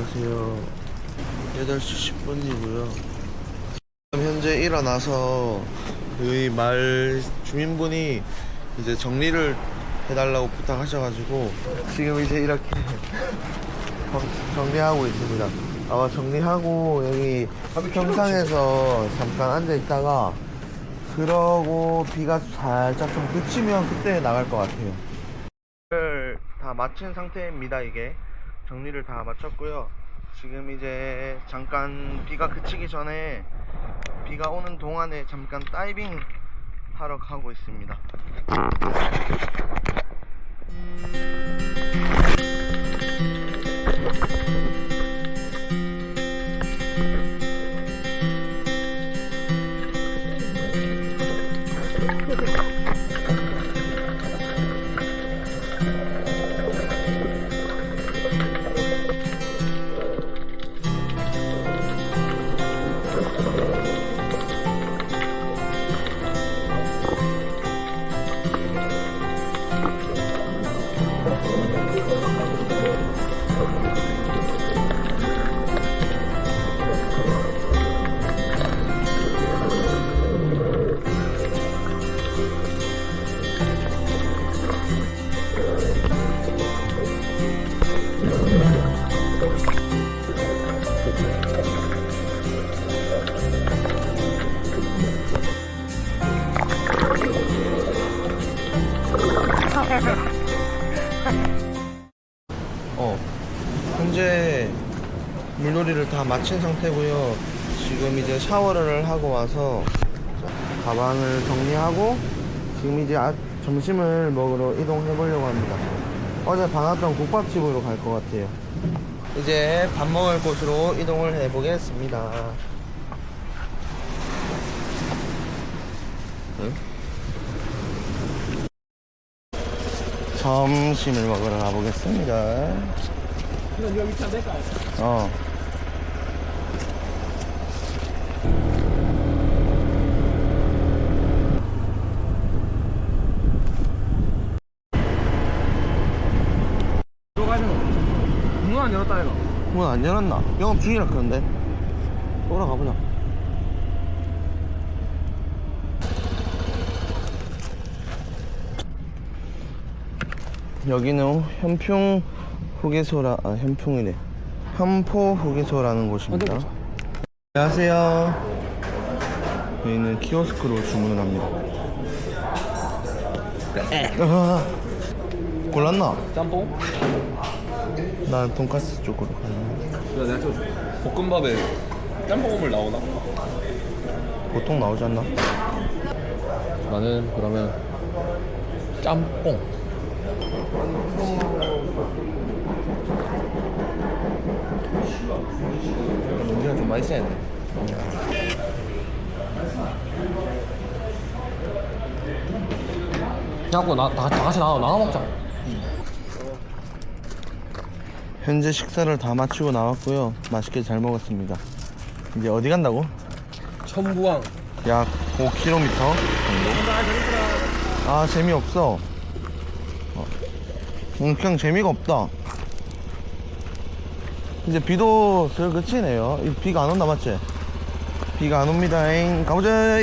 안녕하세요. 8시 10분이고요. 현재 일어나서 저희 마을 주민분이 이제 정리를 해달라고 부탁하셔가지고 지금 이제 이렇게 정- 정리하고 있습니다. 아마 정리하고 여기 평상에서 잠깐 앉아 있다가 그러고 비가 살짝 좀 그치면 그때 나갈 것 같아요. 다 마친 상태입니다. 이게 정리를 다 마쳤고요. 지금 이제 잠깐 비가 그치기 전에 비가 오는 동안에 잠깐 다이빙 하러 가고 있습니다. 다 마친 상태고요. 지금 이제 샤워를 하고 와서 가방을 정리하고 지금 이제 아- 점심을 먹으러 이동해 보려고 합니다. 어제 봐놨던 국밥집으로 갈 것 같아요. 이제 밥 먹을 곳으로 이동을 해 보겠습니다. 응? 점심을 먹으러 가보겠습니다. 어. 문안 열었다 이거 문 안 열었나? 영업 중이라 그런데. 돌아가 보자. 여기는 현풍 후계소라 아 현풍이래. 현포 후계소라는 곳입니다. 안녕하세요. 저희는 키오스크로 주문을 합니다. 아, 골랐나? 짬뽕? 난 돈까스 쪽으로 내가 저 볶음밥에 짬뽕 국물 나오나? 보통 나오지 않나? 나는 그러면 짬뽕 냄새가 좀 많이 세네. 야구 나, 다, 다 같이 나와 나와 먹자 현재 식사를 다 마치고 나왔고요. 맛있게 잘 먹었습니다. 이제 어디 간다고? 천부왕 약 5km 정도? 아 재미없어. 어. 음, 그냥 재미가 없다. 이제 비도 슬 그치네요. 이 비가 안 온다 맞지? 비가 안 옵니다잉. 가보자.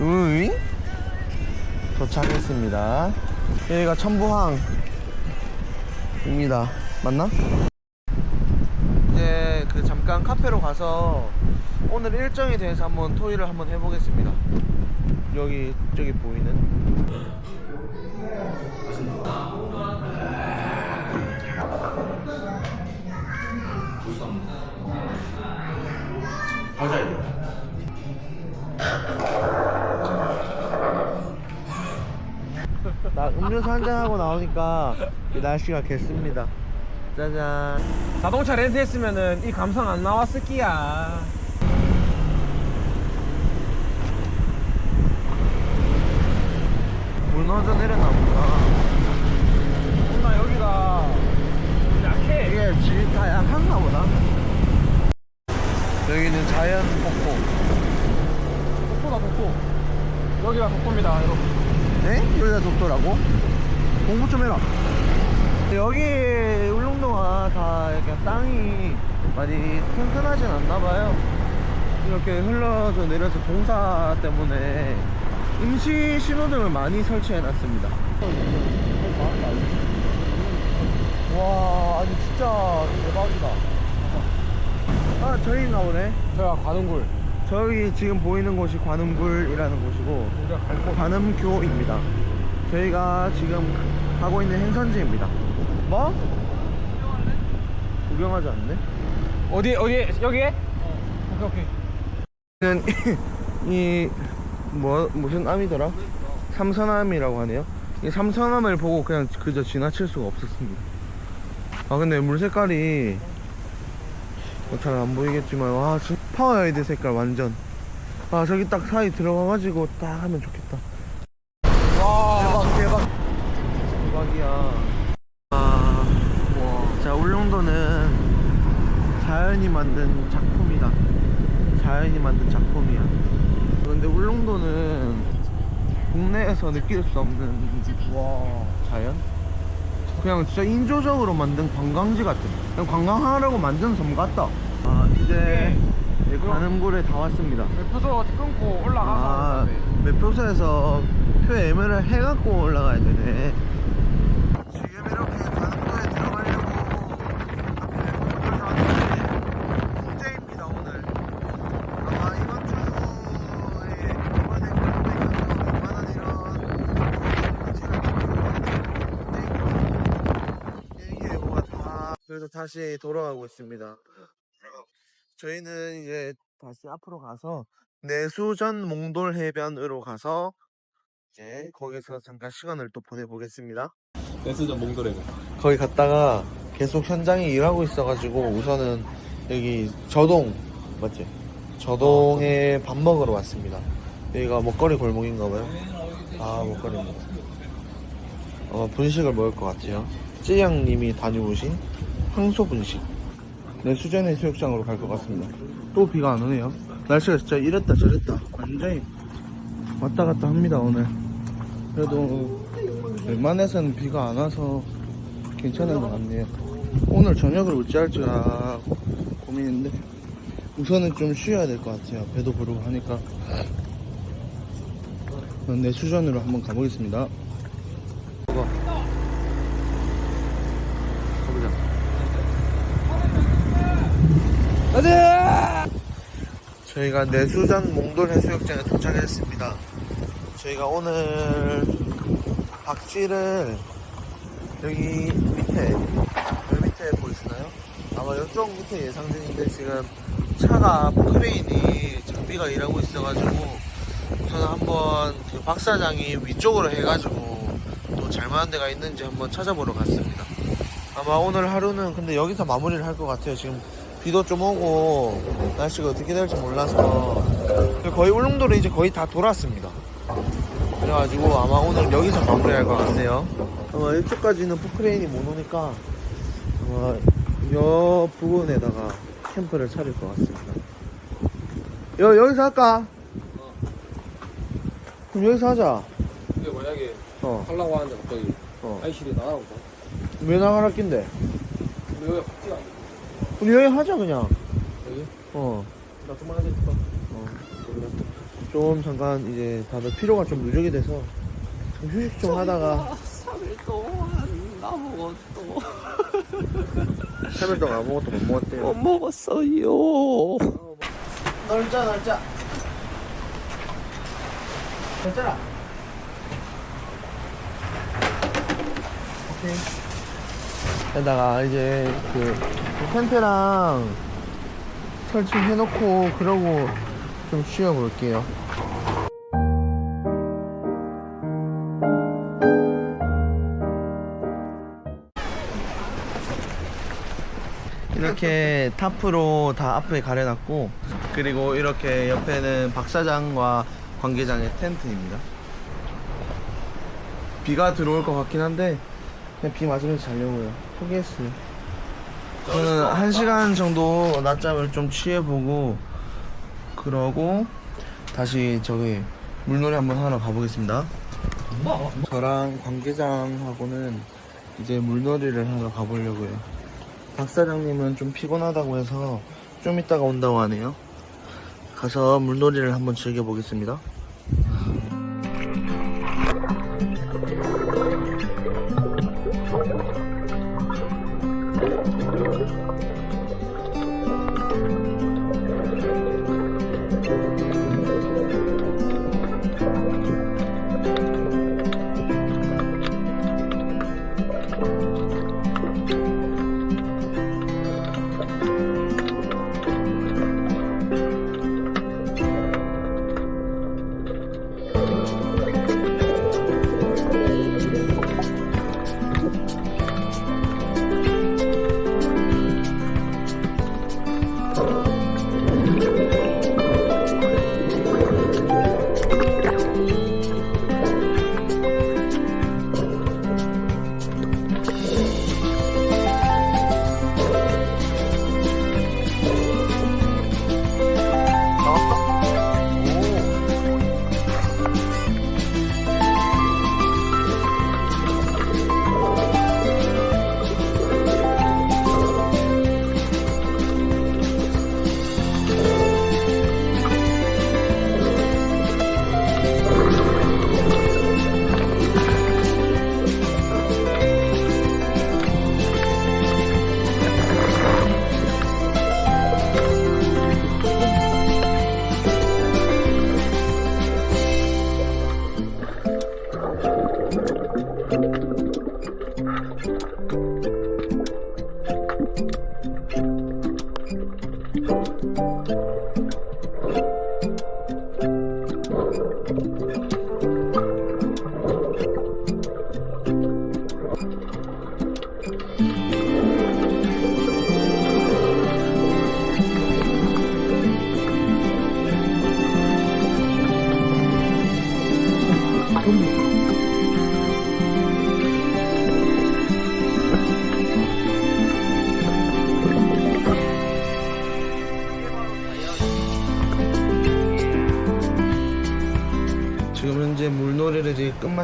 으잉? 도착했습니다. 여기가 천부항입니다. 맞나? 이제 그 잠깐 카페로 가서 오늘 일정에 대해서 한번 토의를 한번 해보겠습니다. 여기 저기 보이는 나 음료수 한 잔 하고 나오니까 이 날씨가 겠습니다. 짜잔. 자동차 렌트했으면은 이 감성 안 나왔을 끼야. 무너져 내려나 보다. 뭔가 여기가 약해. 이게 다 약한가 보다. 여기는 자연 폭포. 독도다 독도. 여기가 독도입니다 여러분. 네? 여기가 독도라고? 공부 좀 해라. 여기 울릉도가 다 이렇게 땅이 많이 튼튼하진 않나봐요. 이렇게 흘러서 내려서 공사 때문에 임시 신호등을 많이 설치해놨습니다. 와, 아니 진짜 대박이다. 아, 저희인가 보네. 저희가 관음굴. 저기 지금 보이는 곳이 관음굴이라는 곳이고. 관음교입니다. 저희가 지금 가고 있는 행선지입니다. 뭐? 구경하지 않네? 어디 어디 여기에? 오케이 오케이. 는 이, 뭐, 무슨 암이더라? 삼선암이라고 하네요. 이 삼선암을 보고 그냥 그저 지나칠 수가 없었습니다. 아, 근데 물 색깔이 뭐 잘 안 보이겠지만, 와, 진짜 파워헤드 색깔 완전. 아, 저기 딱 사이 들어가가지고 딱 하면 좋겠다. 와. 대박, 대박. 대박이야. 아, 와. 자, 울릉도는 자연이 만든 작품이다. 자연이 만든 작품이야. 근데 울릉도는 국내에서 느낄 수 없는 와. 자연? 그냥 진짜 인조적으로 만든 관광지 같아. 그냥 관광하려고 만든 섬 같다. 아, 이제 네, 관음굴에 다 왔습니다. 매표소 끊고 올라가서. 아, 매표소에서 표 예매를 해갖고 올라가야 되네. 지금 이렇게 가는거에 들어가려고 앞에 매표소에서 왔는데 문제입니다 오늘. 아마 이번 주에 이번에 가는거에 가서 웬만한 이런 비행기 예보가 다 그래서 다시 돌아가고 있습니다. 저희는 이제 다시 앞으로 가서 내수전 몽돌 해변으로 가서 이제 거기서 잠깐 시간을 또 보내보겠습니다. 내수전 몽돌에. 거기 갔다가 계속 현장에 일하고 있어가지고 우선은 여기 저동 맞지? 저동에 밥 먹으러 왔습니다. 여기가 먹거리 골목인가봐요. 아 먹거리입니다. 어 분식을 먹을 것 같아요. 찌양님이 다녀오신 황소 분식. 네 수전 해수욕장으로 갈 것 같습니다. 또 비가 안 오네요. 날씨가 진짜 이랬다 저랬다 완전히 왔다 갔다 합니다 오늘. 그래도 웬만해서는 비가 안 와서 괜찮은 것 같네요. 오늘 저녁을 어찌할지가 고민인데 우선은 좀 쉬어야 될 것 같아요. 배도 부르고 하니까 내 수전으로 한번 가보겠습니다. 가봐. 가보자. 가자! 저희가 내수전 몽돌 해수욕장에 도착했습니다. 저희가 오늘 박쥐를 여기 밑에 여기 밑에 보이시나요? 아마 이쪽 밑에 예상되는데 지금 차가 크레인이 장비가 일하고 있어가지고 저는 한번 그 박사장이 위쪽으로 해가지고 또 잘만한 데가 있는지 한번 찾아보러 갔습니다. 아마 오늘 하루는 근데 여기서 마무리를 할 것 같아요. 지금 비도 좀 오고 날씨가 어떻게 될지 몰라서 거의 울릉도를 이제 거의 다 돌았습니다. 그래가지고 아마 오늘 여기서 마무리할 것 같네요. 아마 이쪽까지는 포크레인이 못 오니까 아마 여 부근에다가 캠프를 차릴 것 같습니다. 여, 여기서 할까? 그럼 여기서 하자. 근데 만약에 어, 하려고 하는데 갑자기 어. 아이실이 나가고 왜 나가라 낀데? 우리 여기 같이 가. 우리 여기 하자, 그냥. 여기? 어. 나 좀만 하자 있어. 어. 좀 잠깐 이제 다들 피로가 좀 누적이 돼서 좀 휴식 좀 하다가 3일 동안 아무것도 3일 동안 아무것도 못 먹었대요. 먹었어요. 날짜 날짜 날짜라 오케이 에다가 이제 그 텐트랑 설치해놓고 그러고 좀 쉬어볼게요 이렇게 타프로 다 앞에 가려놨고 그리고 이렇게 옆에는 박 사장과 관계장의 텐트입니다. 비가 들어올 것 같긴 한데 그냥 비 맞으면서 자려고요. 포기했어요. 저는 한 시간 정도 낮잠을 좀 취해보고 그러고 다시 저기 물놀이 한번 하러 가보겠습니다. 저랑 관계장하고는 이제 물놀이를 하러 가보려고요. 박 사장님은 좀 피곤하다고 해서 좀 이따가 온다고 하네요. 가서 물놀이를 한번 즐겨보겠습니다.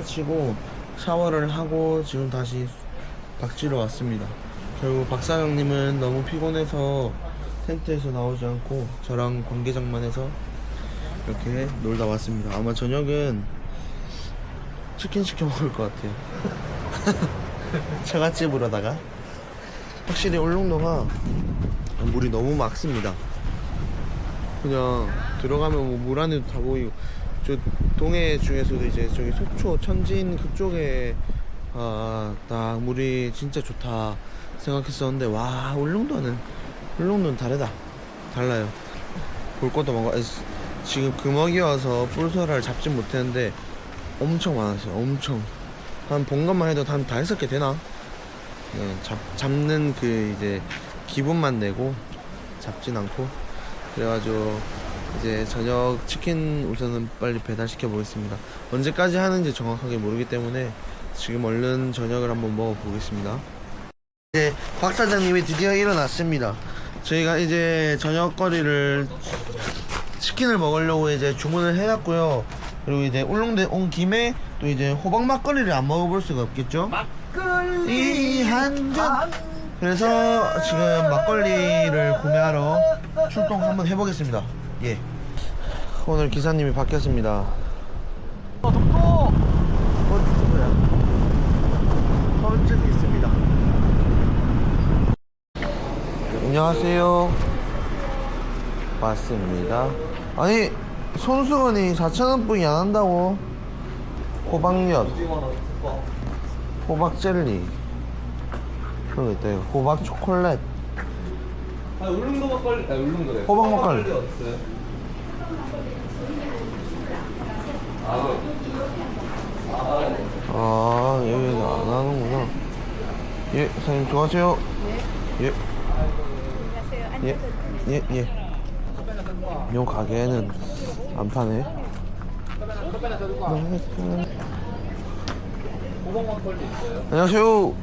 마치고 샤워를 하고 지금 다시 박지로 왔습니다. 결국 박사장님은 너무 피곤해서 텐트에서 나오지 않고 저랑 관계장만 해서 이렇게 놀다 왔습니다. 아마 저녁은 치킨 시켜 먹을 것 같아요. 처갓집으로 다가 확실히 울릉도가 물이 너무 맑습니다. 그냥 들어가면 뭐 물 안에도 다 보이고 저 동해 중에서도 이제 저기 속초 천진 그쪽에 아 딱 물이 진짜 좋다 생각했었는데 와 울릉도는 울릉도는 다르다. 달라요. 볼 것도 많고. 아, 지금 금어기여서 뿔소라를 잡진 못했는데 엄청 많았어요. 엄청. 한 본 것만 해도 한 다섯 개 되나? 네, 잡, 잡는 그 이제 기분만 내고 잡진 않고. 그래가지고 이제 저녁 치킨 우선은 빨리 배달시켜 보겠습니다. 언제까지 하는지 정확하게 모르기 때문에 지금 얼른 저녁을 한번 먹어보겠습니다. 이제 박 사장님이 드디어 일어났습니다. 저희가 이제 저녁거리를 치킨을 먹으려고 이제 주문을 해놨고요. 그리고 이제 울릉도에 온 김에 또 이제 호박 막걸리를 안 먹어볼 수가 없겠죠? 막걸리 한 잔. 그래서 지금 막걸리를 구매하러 출동 한번 해보겠습니다. 예. 오늘 기사님이 바뀌었습니다. 어, 덥고. 어, 누구야? 서울쯤 있습니다. 안녕하세요. 맞습니다. 아니, 손수건이 4,000원뿐이 안 한다고. 호박엿, 호박 젤리. 그런 거 있다, 이거. 호박 초콜릿. 아, 울릉도 막걸리. 아, 울릉도래. 호박 막걸리. 어딨어요? 아, 여기는 안 하는구나. 예, 사장님, 좋아하세요? 예. 예, 예, 예. 요 가게는 안 파네. 안녕하세요.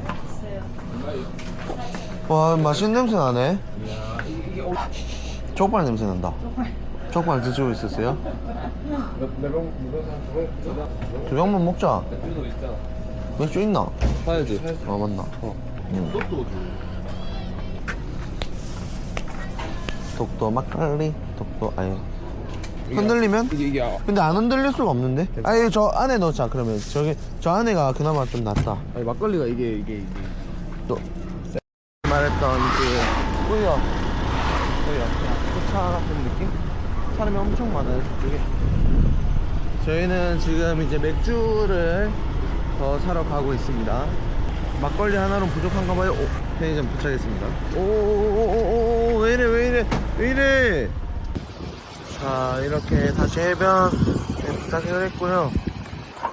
와, 맛있는 냄새 나네. 족발 냄새 난다. 족발 드시고 있었어요? 두 병만 먹자. 맥주 있나? 사야지. 아 맞나? 응. 독도 막걸리 독도 아니 흔들리면? 이게 이게 아, 근데 안 흔들릴 수가 없는데? 아니 저 안에 넣자 그러면 저기 저 안에가 그나마 좀 낫다 아니 막걸리가 이게 이게 이게 또 말했던 그 뿌여 느낌? 사람이 엄청 많아요 저쪽에. 저희는 지금 이제 맥주를 더 사러 가고 있습니다. 막걸리 하나로 부족한가 봐요. 오, 편의점 도착했습니다. 오오오오오 왜이래 왜이래 왜이래? 자 이렇게 다시 해변 도착을 했고요.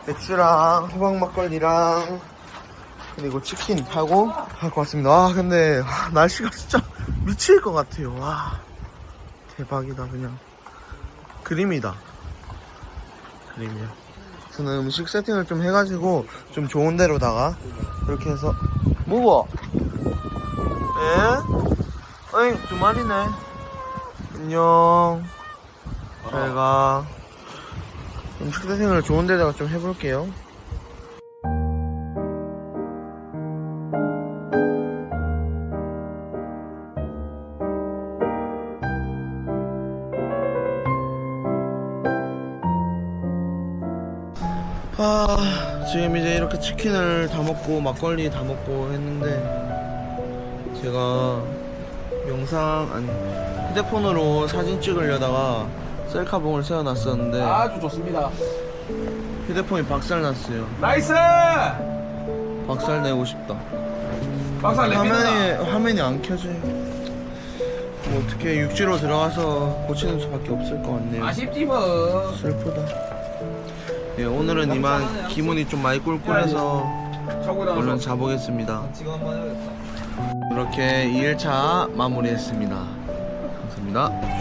맥주랑 호박 막걸리랑 그리고 치킨 하고 할 것 같습니다. 와 근데 아, 날씨가 진짜 미칠 것 같아요. 와 대박이다 그냥 그림이다. 그림이야. 저는 음식 세팅을 좀 해가지고 좀 좋은 데로다가 이렇게 해서 뭐고? 예? 어이 두 마리네. 안녕. 제가 음식 세팅을 좋은 데다가 좀 해볼게요. 치킨을 다 먹고 막걸리 다 먹고 했는데 제가 영상 아니 휴대폰으로 사진 찍으려다가 셀카봉을 세워놨었는데 아주 좋습니다. 휴대폰이 박살났어요 나이스! 박살 내고 싶다 박살. 화면이 화면이 안 켜져요 뭐 어떻게 육지로 들어가서 고치는 수밖에 없을 것 같네요 아쉽지 뭐. 슬프다 예, 오늘은 이만 기분이 좀 많이 꿀꿀해서. 얼른 자보겠습니다. 이렇게 2일차 마무리했습니다 감사합니다